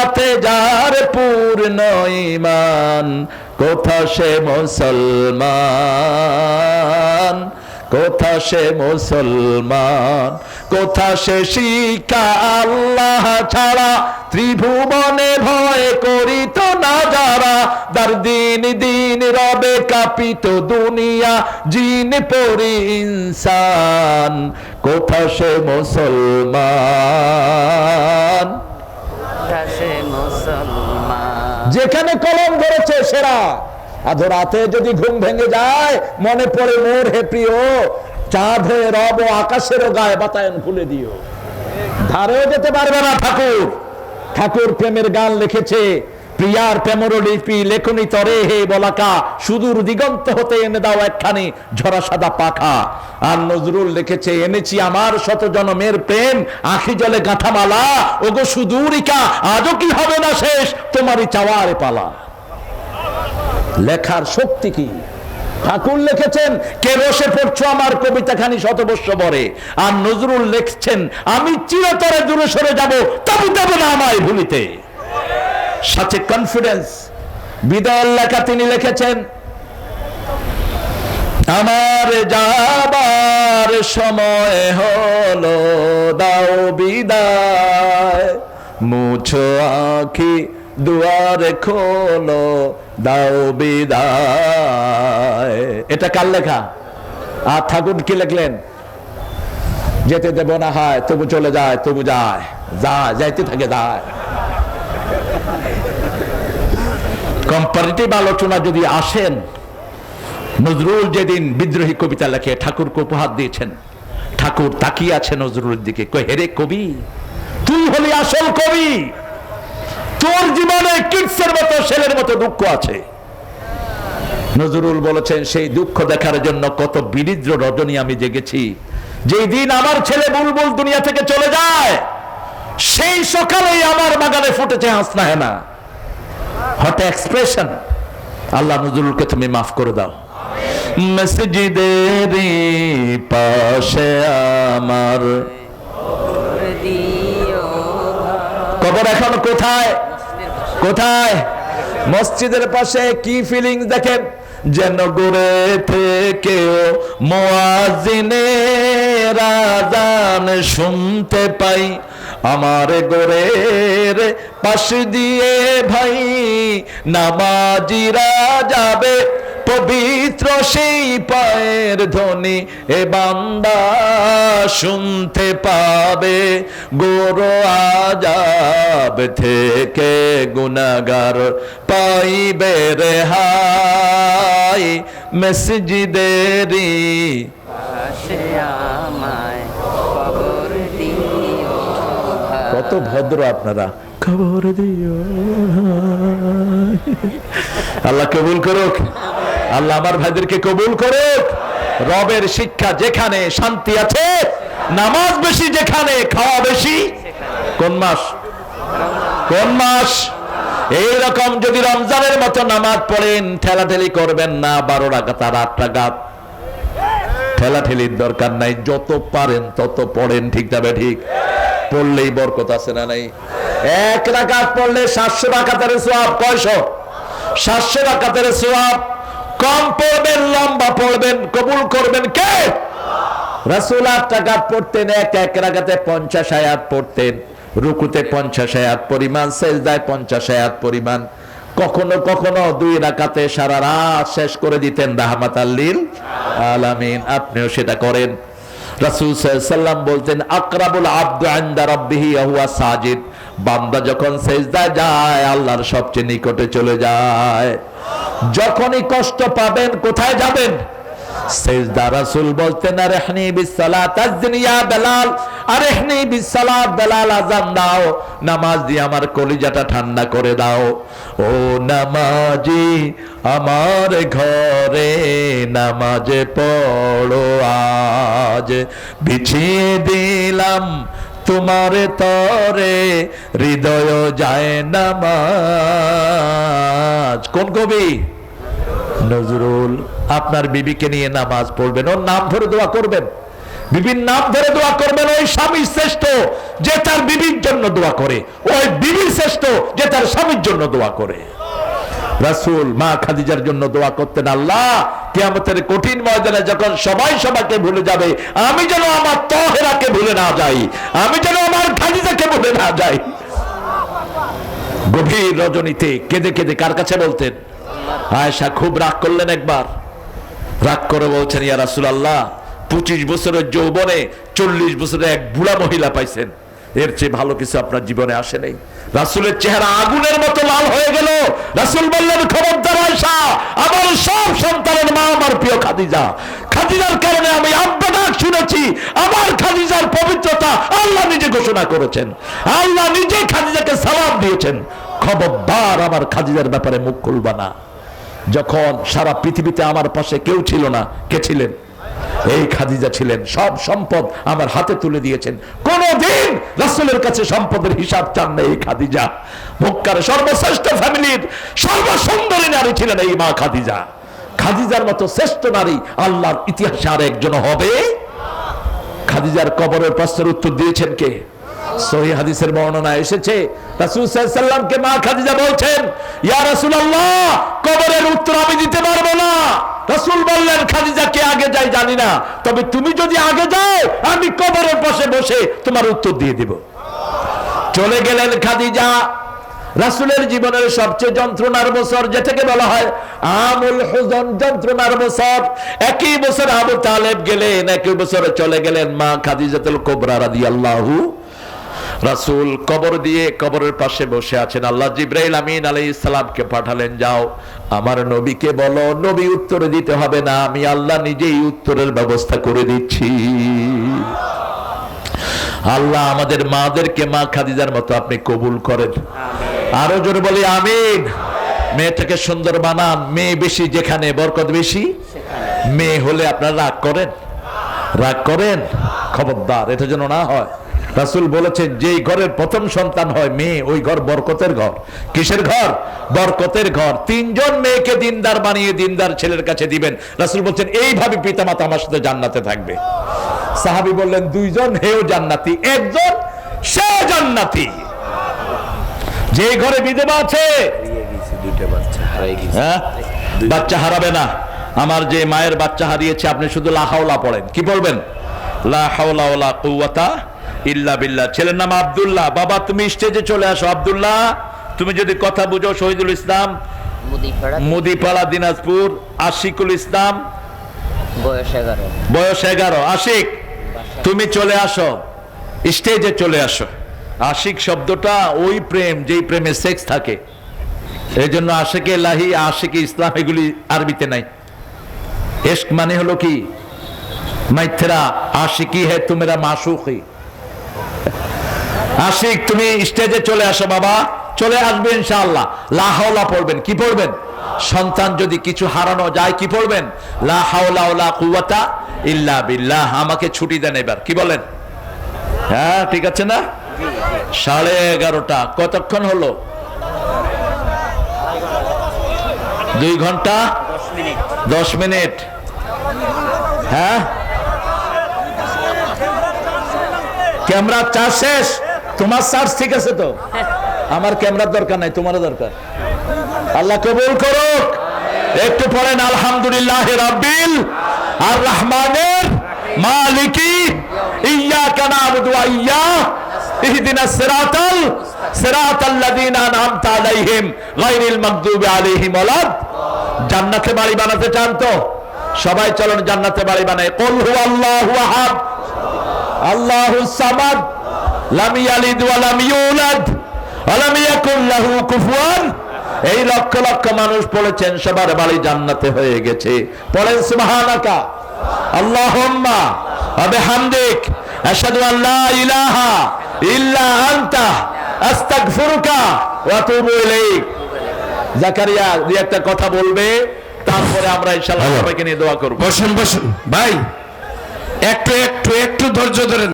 আল্লাহতে যার পূর্ণ ইমান কোথা সে মুসলমান? কোথা সে মুসলমান? কোথা সে শিক্ষা আল্লাহ ছাড়া? ত্রিভুবনে ভয় করিত না যারা? দার দিন দিন রবে কাপিত দুনিয়া, জিন পরি ইনসান, কোথা সে মুসলমান? যেখানে কলম ধরেছে সেরা। আধো রাতে যদি ঘুম ভেঙে যায়, মনে পড়ে, মোর হে প্রিয়, চাঁদ রব ও আকাশেরও গায়ে বাতায়ন খুলে দিও। ধারেও যেতে পারবে না ঠাকুর। ঠাকুর প্রেমের গান লিখেছে। প্রিয়ার প্রেমর লিপি লেখনি তরে হে বলাকা, সুদূর দিগন্ত হতে এনে দাও একখানি ঝরা সাদা পাখা। আর নজরুল লিখেছে, এনেছি আমার শত জনমের প্রেম, আখি জলে গাঁথামালা ওগো সুদূরিকা, আজও কি হবে না শেষ? তোমারই চাওয়ার পালা। লেখার শক্তি কি? ঠাকুর লিখেছেন, কে বসে পড়ছো আমার কবিতাখানি শতবর্ষ পরে আর নজরুল লিখছেন, আমি চিরতরে দূরে সরে যাব, তবু না আমায় ভুলিতে। সাথে কনফিডেন্স বিদায়ের লেখা তিনি লিখেছেন, আমার যাবার সময় হলো, দাও বিদায়। মুছো আখি, দুয়ার খোলো, দাও বিদায়। এটা কার লেখা? আর ঠাকুর কি লিখলেন? যেতে দেব না হয়, তবু চলে যায়, তবু যায়। যায়, যাইতে থাকে, যায়। কম্পারেটিভ আলোচনা যদি আসেন, নজরুল যেদিন বিদ্রোহী কবিতা লেখে, ঠাকুরকে উপহার দিয়েছেন, ঠাকুর তাকিয়ে আছে নজরুলের দিকে হেরে কবি, তুই হলি আসল কবি, তোর জীবনে কিডসের মতো, ছেলের মতো দুঃখ আছে। নজরুল বলেছেন, সেই দুঃখ দেখার জন্য কত বিরিদ্র রজনী আমি জেগেছি। যেই দিন আমার ছেলে বুলবুল দুনিয়া থেকে চলে যায়, সেই সকালেই আমার বাগানে ফুটেছে হাসনা হেনা। হট এক্সপ্রেশন আল্লাহ নজরুলকে তুমি মাফ করে দাও। মসজিদের পাশে আমার কবর এখন কোথায়? কোথায়? মসজিদের পাশে কি ফিলিংস দেখেন? যেন গোরে থেকেও মোয়াজিনের আজান শুনতে পাই। আমার গোরের পাশ দিয়ে ভাই নামাজিরা যাবে পবিত্র সেই পায়ের ধ্বনি এ বান্দা শুনতে পাবে। গোরো আজাব থেকে গুনাগার পাইবে রেহাই মসজিদেরি পাশে আমায় কত ভদ্র আপনারা। খবর দিও। আল্লাহ কবুল করুক। আল্লাহ আমার ভাইদেরকে কবুল করুক। রবের শিক্ষা যেখানে শান্তি আছে নামাজ বেশি যেখানে খাওয়া বেশি কোন মাস? কোন মাস? এইরকম যদি রমজানের মতো নামাজ পড়েন ঠেলাঠেলি করবেন না বারো রাগাত আর আট রাগাত ঠেলাঠেলির দরকার নাই যত পারেন তত পড়েন ঠিক যাবে ঠিক? পড়লেই বরকত আছে না নাই? এক রাকাত পড়লে সাতশো রাকাতের সোয়াব কয়শো? সাতশো রাকাতের সোয়াব কম পড়বেন, লম্বা পড়বেন, কবুল করবেন কে? রাসুল আট টাকাত পড়তেন, এক এক রাগাতে পঞ্চাশ আয়াত পড়তেন, রুকুতে পঞ্চাশ আয়াত পরিমাণ, সেজদায় পঞ্চাশ আয়াত পরিমাণ। কখনো কখনো দুই রাকাতে সারা রাত শেষ করে দিতেন রাহমাত আল্লিল আলামিন। আপনিও সেটা করেন। রাসূল সাল্লাম বলতেন আকরাবুল আব্দু আন্দা রব্বিহি হুয়া সাজিদ। বান্দা যখন সেজদায় যায়, আল্লাহর সবচেয়ে নিকটে চলে যায়। যখনই কষ্ট পাবেন, কোথায় যাবেন? বেলাল বেলাল দাও, নামাজ আমার কলিজাটা ঠান্ডা করে দাও। ও নামাজি, আমার ঘরে নামাজে পড়ো আজ, বিছিয়ে দিলাম তোমার তরে, হৃদয় যায় নামাজ। কোন কবি? নজরুল, আপনার বিবিকে নিয়ে নামাজ পড়বেন, ওর নাম ধরে দোয়া করবেন। বিবির নাম ধরে দোয়া করবেন, ওই স্বামী শ্রেষ্ঠ যে তার বিবির জন্য দোয়া করে, ওই বিবির শ্রেষ্ঠ যে তার স্বামীর জন্য দোয়া করে। রাসুল মা খাদিজার জন্য দোয়া করতেন, আল্লাহ, কিয়ামতের কঠিন ময়দানে যখন সবাই সবাইকে ভুলে যাবে, আমি যেন আমার তহেরাকে ভুলে না যাই, আমি যেন আমার খাদিজাকে ভুলে না যাই। গভীর রজনীতে কেঁদে কেঁদে কার কাছে বলতেন? আয়েশা খুব রাগ করলেন একবার। রাগ করে বলছেন, ইয়া রাসূলুল্লাহ, পঁচিশ বছরের যৌবনে চল্লিশ বছরে এক বুড়া মহিলা পাইছেন। এর চেয়ে ভালো কিছু আপনার জীবনে আসে নাই। রাসুলের চেহারা আগুনের মতো লাল হয়ে গেল। রাসুল বললেন, খবরদার আয়সা আমার সব সন্তানের মা, আমার প্রিয় খাদিজা। খাদিজার কারণে আমি আব্বা শুনেছি, আমার খাদিজার পবিত্রতা আল্লাহ নিজে ঘোষণা করেছেন। আল্লাহ নিজে খাদিজাকে সালাম দিয়েছেন, খবরদার আমার খাদিজার ব্যাপারে মুখ খুলবা না। যখন সারা পৃথিবীতে আমার পাশে কেউ ছিল না, কে ছিলেন? এই খাদিজা ছিলেন, সব সম্পদ আমার হাতে তুলে দিয়েছেন। কোনদিন রাসূলের কাছে সম্পদের হিসাব চান না এই খাদিজা। মক্কার সর্বশ্রেষ্ঠ ফ্যামিলির সর্বসুন্দরী নারী ছিলেন এই মা খাদিজা। খাদিজার মতো শ্রেষ্ঠ নারী আল্লাহর ইতিহাসে আর একজন হবে? খাদিজার কবরের প্রশ্নের উত্তর দিয়েছেন কে? সহি হাদিসের বর্ণনা এসেছে। রাসূল সাল্লাল্লাহু মা খাদিজা বলছেন, ইয়া রাসূলুল্লাহ, কবরের উত্তর আমি দিতে পারব না। রাসূল বললেন, খাদিজা কে আগে যাই জানি না, তবে তুমি যদি আগে যাও, আমি কবরের পাশে বসে তোমার উত্তর দিয়ে দিব। চলে গেলেন খাদিজা। রাসূলের জীবনের সবচেয়ে যন্ত্রণার বছর যেটাকে বলা হয় আমুল হুজন, যন্ত্রণার বছর। একই বছর আবু তালেব গেলেন, একই বছর চলে গেলেন মা খাদিজাতুল কুবরা রাদিয়াল্লাহু রাসূল কবর দিয়ে কবরের পাশে বসে আছেন। আল্লাহ জিব্রাইল আমিন আলাইহিস সালামকে পাঠালেন, যাও, আমার নবীকে বলো, নবী উত্তর দিতে হবে না, আমি আল্লাহ নিজেই উত্তরের ব্যবস্থা করে দিচ্ছি। আল্লাহ আমাদের মাদেরকে মা খাদিজার মতো আপনি কবুল করেন। আরও জোরে বলি, আমিন। মেয়েটাকে সুন্দর বানান, মেয়ে বেশি যেখানে, বরকত বেশি মেয়ে হলে আপনারা রাগ করেন? রাগ করেন? খবরদার, এটা যেন না হয়। রাসুল বলেছেন যেই ঘরের প্রথম সন্তান হয় মেয়ে ওই ঘর বরকতের ঘর। কিসের ঘর? বরকতের ঘর। তিনজন মেয়েকে দিনদার বানিয়ে দিনদার ছেলের কাছে দিবেন। রাসুল বলছেন এইভাবে পিতামাতা আমার সাথে জান্নাতে থাকবে। সাহাবি বললেন দুইজন হেও জান্নাতি একজন সে জান্নাতি। যে ঘরে বিধবা আছে বাচ্চা হ্যাঁ? বাচ্চা হারাবে না। আমার যে মায়ের বাচ্চা হারিয়েছে আপনি শুধু লাহাওলা পড়েন। কি বলবেন? লা হাওলা ওয়ালা কুওয়াতা ইল্লা বিল্লাহ। ছেলের নাম আবদুল্লাহ। বাবা তুমি স্টেজে চলে আসো আবদুল্লাহ। তুমি যদি কথা বুঝো শহীদুল ইসলাম মুদিপাড়া দিনাজপুর। আশিকুল ইসলাম। বয়স এগারো। আশিক তুমি চলে আসো। স্টেজে চলে আসো। আশিক শব্দটা ওই প্রেম যেই প্রেমে সেক্স থাকে। এই জন্য আশেকে লাহি আশেকে ইসলাম এগুলি আরবিতে নাই। এস্ক মানে হলো কি? মাইথেরা আশিকি হে তুমেরা মাসুকি। আশিক, তুমি স্টেজে চলে আসো বাবা। চলে আসবে ইনশাআল্লাহ। লা হাওলা পড়বেন। কি পড়বেন? সন্তান যদি কিছু হারানো যায়, কি পড়বেন? লা হাওলা ওয়ালা কুওয়াতা ইল্লা বিল্লাহ। আমাকে ছুটি দেন এবার। কি বলেন? হ্যাঁ ঠিক আছে না? সাড়ে এগারোটা। কতক্ষণ হলো? দুই ঘণ্টা? দশ মিনিট। হ্যাঁ? ক্যামেরা চার্জ শেষ? তোমার চার্জ ঠিক আছে তো? আমার ক্যামেরার দরকার নাই, তোমারও দরকার। আল্লাহ কবুল করুক। একটু পড়েন, আলহামদুলিল্লাহ রাব্বিল আর রহমানের মালিকি ইয়াকা নাবুদু ওয়া ইয়্যা ইহদিনাস সিরাতাল, সিরাতাল্লাযীনা আনআমতা আলাইহিম গায়রিল মাগদুবি আলাইহিম ওয়ালাদ জান্নাতে বাড়ি বানাতে চান তো? সবাই চলুন জান্নাতে বাড়ি বানায় কুল হুয়াল্লাহু আহাদ, আল্লাহু সামাদ এই লক্ষ লক্ষ মানুষ পড়েছেন সবার বাড়ি জান্নাতে হয়ে গেছে। পড়েন সুবহানাকা। আল্লাহুম্মা ওয়া বিহামদিক। আশহাদু আন লা ইলাহা ইল্লা আনতা। আস্তাগফিরুকা ওয়া আতুবু ইলাইক। জাকারিয়া দুই একটা কথা বলবে তারপরে আমরা ইনশাআল্লাহ সবাইকে নিয়ে দোয়া করব। বসুন বসুন। ভাই একটু একটু একটু ধৈর্য ধরেন।